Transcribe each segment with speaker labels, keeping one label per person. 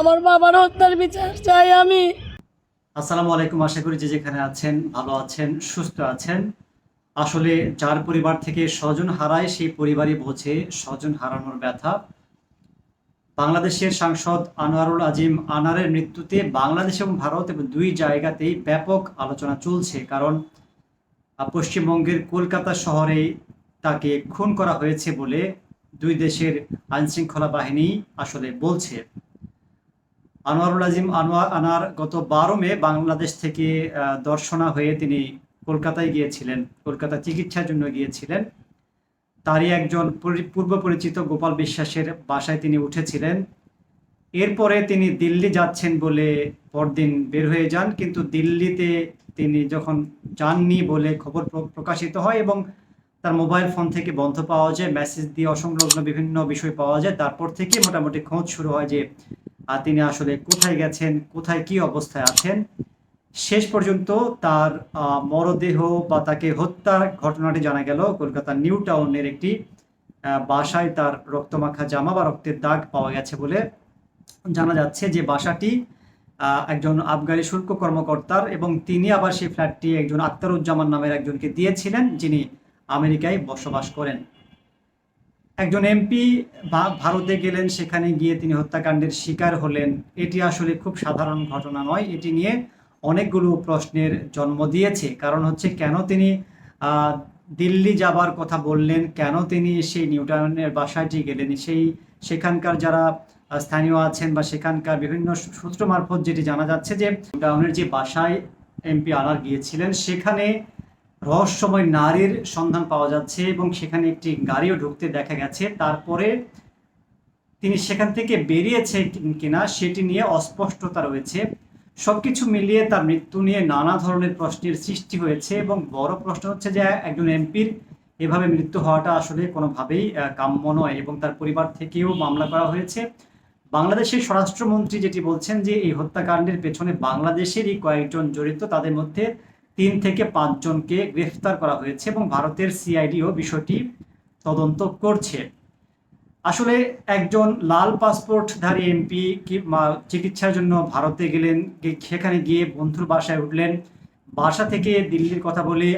Speaker 1: আমার বাবার হত্যার বিচার চাই আমি।
Speaker 2: আসসালামু আলাইকুম, আশা করি যে যেখানে আছেন, ভালো আছেন, সুস্থ আছেন। আসলে যার পরিবার থেকে স্বজন হারায়, সেই পরিবারই বোঝে স্বজন হারানোর ব্যথা। বাংলাদেশের সাংসদ আনোয়ারুল আজিম আনারের মৃত্যুতে বাংলাদেশ এবং ভারত এবং দুই জায়গাতেই ব্যাপক আলোচনা চলছে, কারণ পশ্চিমবঙ্গের কলকাতা শহরে তাকে খুন করা হয়েছে বলে দুই দেশের আইনশৃঙ্খলা বাহিনী আসলে বলছে। আনোয়ারুল আজিম আনোয়ার আনার গত বারো মে বাংলাদেশ থেকে দর্শনা হয়ে তিনি কলকাতায় গিয়েছিলেন, কলকাতা চিকিৎসার জন্য গিয়েছিলেন। তারই একজন পূর্ব পরিচিত গোপাল বিশ্বাসের বাসায় তিনি উঠেছিলেন। এরপরে তিনি দিল্লি যাচ্ছেন বলে পরদিন বের হয়ে যান, কিন্তু দিল্লিতে তিনি যখন যাননি বলে খবর প্র- প্রকাশিত হয় এবং তার মোবাইল ফোন থেকে বন্ধ পাওয়া যায়, মেসেজ দিয়ে অসংলগ্ন বিভিন্ন বিষয় পাওয়া যায়, তারপর থেকে মোটামুটি খোঁজ শুরু হয় যে আর তিনি আসলে কোথায় গেছেন, কোথায় কি অবস্থায় আছেন, শেষ পর্যন্ত তার মরদেহ বা তাকে হত্যার ঘটনাটি জানা গেল। কলকাতার নিউ টাউনের একটি বাসায় তার রক্তমাখা জামা বা রক্তের দাগ পাওয়া গেছে বলে জানা যাচ্ছে যে বাসাটি একজন আবগারি শুল্ক কর্মকর্তার এবং তিনি আবার সেই ফ্ল্যাটটি একজন আক্তারুজ্জামান নামের একজনকে দিয়েছিলেন, যিনি আমেরিকায় বসবাস করেন। একজন এমপি ভারতে গেলেন, সেখানে গিয়ে তিনি হত্যাকাণ্ডের শিকার হলেন। এটি আসলে খুব সাধারণ ঘটনা নয়। এটি নিয়ে অনেকগুলো প্রশ্নের জন্ম দিয়েছে। কারণ হচ্ছে কেন তিনি দিল্লি যাবার কথা বললেন, কেন তিনি সেই নিউটাউনের বাসাটি গেলেন, সেই, সেখানকার যারা স্থানীয় আছেন বা সেখানকার বিভিন্ন সূত্র মারফত যেটি জানা যাচ্ছে যে নিউটাউনের যে বাসায় এমপি আনার গিয়েছিলেন, সেখানে রহস্যময় নারীর সন্ধান পাওয়া যাচ্ছে এবং সেখানে একটি গাড়িও ঢুকতে দেখা গেছে। তারপরে তিনি সেখান থেকে বেরিয়েছে কিনা সেটি নিয়ে অস্পষ্টতা রয়েছে। সবকিছু মিলিয়ে তার মৃত্যু নিয়ে নানা ধরনের প্রশ্নের সৃষ্টি হয়েছে এবং বড় প্রশ্ন হচ্ছে যে একজন এমপির এভাবে মৃত্যু হওয়াটা আসলে কোনোভাবেই কাম্য নয় এবং তার পরিবার থেকেও মামলা করা হয়েছে। বাংলাদেশের স্বরাষ্ট্রমন্ত্রী যেটি বলছেন যে এই হত্যাকাণ্ডের পেছনে বাংলাদেশেরই কয়েকজন জড়িত, তাদের মধ্যে তিন থেকে পাঁচজনকে গ্রেফতার করা হয়েছে এবং ভারতের সিআইডিও বিষয়টি তদন্ত করছে। আসলে একজন লাল পাসপোর্টধারী এমপি কি চিকিৎসার জন্য ভারতে গেলেন সেখানে গিয়ে বন্ধুর বাসায় উঠলেন। বাসা থেকে দিল্লির কথা বলে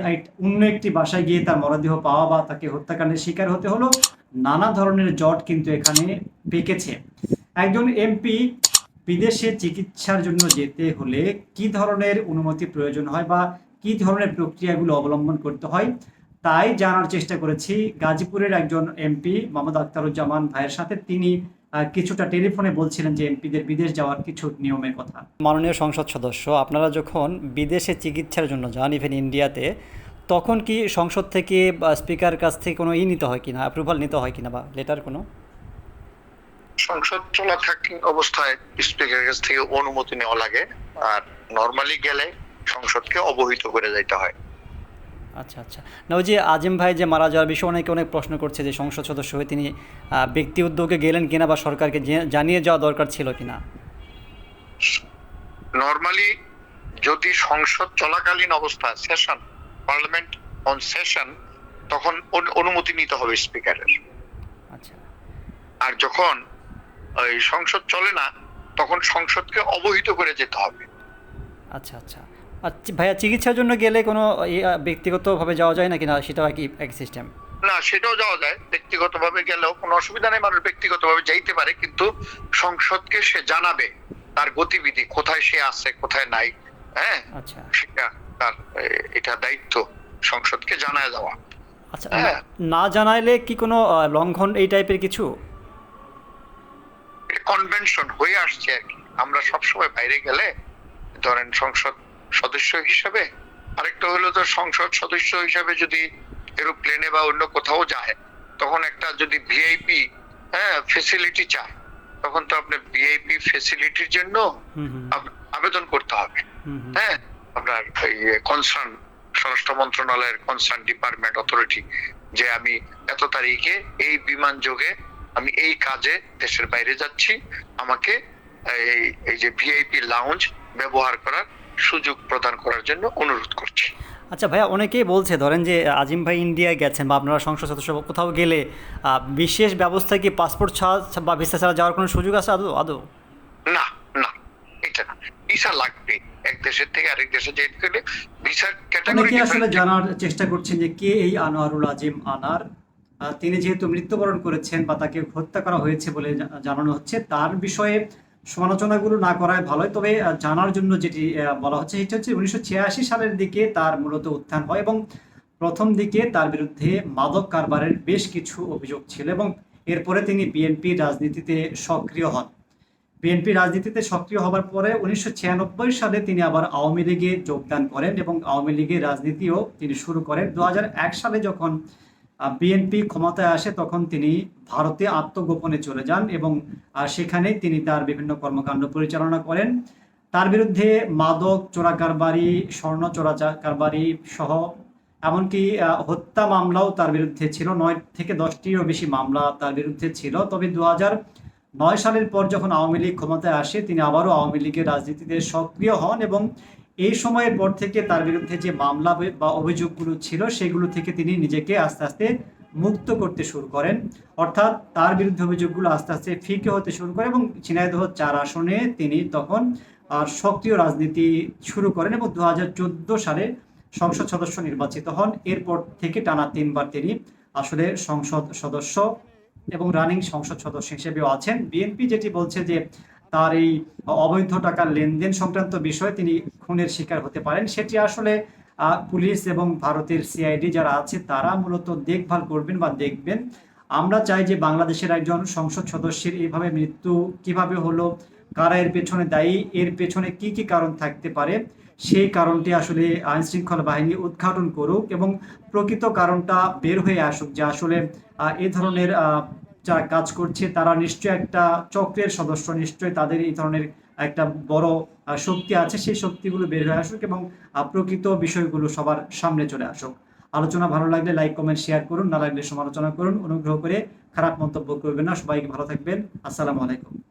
Speaker 2: অন্য একটি বাসায় গিয়ে তার মরদেহ পাওয়া বা তাকে হত্যাকাণ্ডের শিকার হতে হলো, নানা ধরনের জট কিন্তু এখানে পেকেছে। একজন এমপি বিদেশে চিকিৎসার জন্য যেতে হলে কি ধরনের অনুমতি প্রয়োজন হয় বা কি ধরনের প্রক্রিয়াগুলো অবলম্বন করতে হয় তাই জানার চেষ্টা করেছি। গাজীপুরের একজন এমপি মোহাম্মদ আখতারুজ্জামান ভাইয়ের সাথে তিনি কিছুটা টেলিফোনে বলছিলেন যে এমপিদের বিদেশ যাওয়ার কিছু নিয়মের কথা। মাননীয় সংসদ সদস্য আপনারা যখন বিদেশে চিকিৎসার জন্য যান ইভেন ইন্ডিয়াতে তখন কি সংসদ থেকে বা স্পিকার কাছ থেকে কোনো ই নিতে হয় কিনা অ্যাপ্রুভাল নিতে হয় কিনা বা লেটার কোনো?
Speaker 3: সংসদ চলা থাকা অবস্থায় স্পিকারের কাছ থেকে অনুমতি নেওয়া লাগে। আর নর্মালি গেলে সংসদকে অবহিত করে যাইতে হয়।
Speaker 2: আচ্ছা আচ্ছা। না ওই যে আজিম ভাই যে মারা যাওয়ার বিষয়ে অনেকে অনেক প্রশ্ন করছে যে সংসদ সদস্য হয়ে তিনি ব্যক্তি উদ্যোগে গেলেন কিনা বা সরকারকে জানিয়ে যাওয়া দরকার ছিল কিনা?
Speaker 3: নর্মালি যদি সংসদ চলাকালীন অবস্থা সেশন পার্লামেন্ট অন সেশন তখন অনু- অনুমতি নিতে হবে স্পিকারের
Speaker 2: আচ্ছা।
Speaker 3: আর যখন ওই সংসদ চলে না তখন সংসদকে অবহিত করে যেতে হবে।
Speaker 2: আচ্ছা আচ্ছা। ভাইয়া চিকিৎসার জন্য গেলে কোনো ব্যক্তিগতভাবে যাওয়া যায় নাকি? না সেটাও একই একই সিস্টেম
Speaker 3: না সেটাও যাওয়া যায়। ব্যক্তিগতভাবে গেলেও কোনো অসুবিধা নেই মানুষ ব্যক্তিগতভাবে যাইতে পারে কিন্তু সংসদকে সে জানাবে তার গতিবিধি কোথায় সে আছে কোথায় নাই হ্যাঁ?
Speaker 2: আচ্ছা।
Speaker 3: সেটা তার এটা দায়িত্ব সংসদকে জানায় দেওয়া।
Speaker 2: আচ্ছা
Speaker 3: হ্যাঁ।
Speaker 2: না জানাইলে কি কোনো লঙ্ঘন এই টাইপের কিছু?
Speaker 3: কনভেনশন হয়ে আসছে আর কি। আমরা সবসময় বাইরে গেলে ধরেন সংসদ সদস্য হিসাবে আরেকটা হলো তো সংসদ সদস্য হিসাবে যদি এরোপ্লেনে বা অন্য কোথাও যায় তখন একটা যদি ভিআইপি হ্যাঁ ফেসিলিটি চায় তখন তো আপনি ভিআইপি ফেসিলিটির জন্য আবেদন করতে হবে। হ্যাঁ আপনার কনসার্ন স্বরাষ্ট্র মন্ত্রণালয়ের কনসার্ন ডিপার্টমেন্ট অথরিটি যে আমি এত তারিখে এই বিমান যোগে আমি এই কাজে দেশের বাইরে যাচ্ছি আমাকে এই এই যে ভিআইপি লাউঞ্জ ব্যবহার করার সুযোগ প্রদান করার জন্য অনুরোধ করছি।
Speaker 2: আচ্ছা ভাইয়া অনেকেই বলছে ধরেন যে আজিম ভাই ইন্ডিয়া গেছেন বা আপনারা সংসদ সদস্য কোথাও গেলে বিশেষ ব্যবস্থা কি পাসপোর্ট ছাড়া বা ভিসা ছাড়া যাওয়ার কোনো সুযোগ আছে আদৌ? আদৌ?
Speaker 3: না না এটা না। ভিসা লাগবে এক দেশের থেকে আরেক দেশে যেতে গেলে ভিসার ক্যাটাগরি
Speaker 2: আসলে জানার চেষ্টা করছেন যে কে এই আনোয়ারুল আজিম আনার? তিনি যেহেতু মৃত্যুবরণ করেছেন বা তাকে হত্যা করা হয়েছে বলে জানানো হচ্ছে তার বিষয়ে সমালোচনাগুলো না করাই ভালোই তবে জানার জন্য যেটি বলা হচ্ছে, সেটা হচ্ছে উনিশশো ছিয়াশি সালের দিকে তার মূলত উত্থান হয় এবং প্রথম দিকে তার বিরুদ্ধে মাদক কারবারের বেশ কিছু অভিযোগ ছিল এবং এরপরে তিনি বিএনপি রাজনীতিতে সক্রিয় হন। বিএনপি রাজনীতিতে সক্রিয় হবার পরে উনিশশো ছিয়ানব্বই সালে তিনি আবার আওয়ামী লীগে যোগদান করেন এবং আওয়ামী লীগের রাজনীতিও তিনি শুরু করেন। দু হাজার এক সালে যখন বিএনপি ক্ষমতায় আসে তখন তিনি ভারতে আত্মগোপনে চলে যান এবং আহ, সেখানেই তিনি তার বিভিন্ন কর্মকাণ্ড পরিচালনা করেন। তার বিরুদ্ধে মাদক চোরা কারবারি স্বর্ণ চোরা কারবারি সহ এমনকি হত্যা মামলাও তার বিরুদ্ধে ছিল। নয় থেকে দশটিরও বেশি মামলা তার বিরুদ্ধে ছিল। তবে দু নয় সালের পর যখন আওয়ামী লীগ ক্ষমতায় আসে তিনি আবারও আওয়ামী লীগের রাজনীতিতে সক্রিয় হন এবং এই সময়ের পর থেকে তার বিরুদ্ধে যে মামলা বা অভিযোগগুলো ছিল, সেগুলো থেকে তিনি নিজেকে আস্তে আস্তে মুক্ত করতে শুরু করেন। অর্থাৎ তার বিরুদ্ধে অভিযোগগুলো আস্তে আস্তে ফিকে হতে শুরু করে এবং ঝিনাইদহ চার আসনে তিনি তখন আর সক্রিয় রাজনীতি শুরু করেন এবং দু হাজার চোদ্দ সালে সংসদ সদস্য নির্বাচিত হন। এরপর থেকে টানা তিনবার তিনি আসলে সংসদ সদস্য এবং রানিং সংসদ সদস্য হিসেবেও আছেন। বিএনপি যেটি বলছে যে তার এই অবৈধ টাকার লেনদেন সংক্রান্ত বিষয়ে তিনি খুনের শিকার হতে পারেন। সেটি আসলে পুলিশ এবং ভারতের সিআইডি যারা আছে, তারা মূলত দেখভাল করবেন বা দেখবেন। আমরা চাই যে বাংলাদেশের একজন সংসদ সদস্যের এইভাবে মৃত্যু কীভাবে হলো, কারা এর পেছনে দায়ী, এর পেছনে কি কি কারণ থাকতে পারে, সেই কারণটি আসলে আইন শৃঙ্খলা বাহিনী উদ্ঘাটন করুক এবং প্রকৃত কারণটা বের হয়ে আসুক যে আসলে এ ধরনের যারা কাজ করছে, তারা নিশ্চয়ই একটা চক্রের সদস্য, নিশ্চয়ই তাদের এই ধরনের একটা বড় শক্তি আছে। সেই শক্তিগুলো বের হয়ে আসুক এবং প্রকৃত বিষয়গুলো সবার সামনে চলে আসুক। আলোচনা ভালো লাগলে লাইক, কমেন্ট, শেয়ার করুন। না লাগলে সমালোচনা করুন। অনুগ্রহ করে খারাপ মন্তব্য করবেন না। সবাইকে ভালো থাকবেন। আসসালামু আলাইকুম।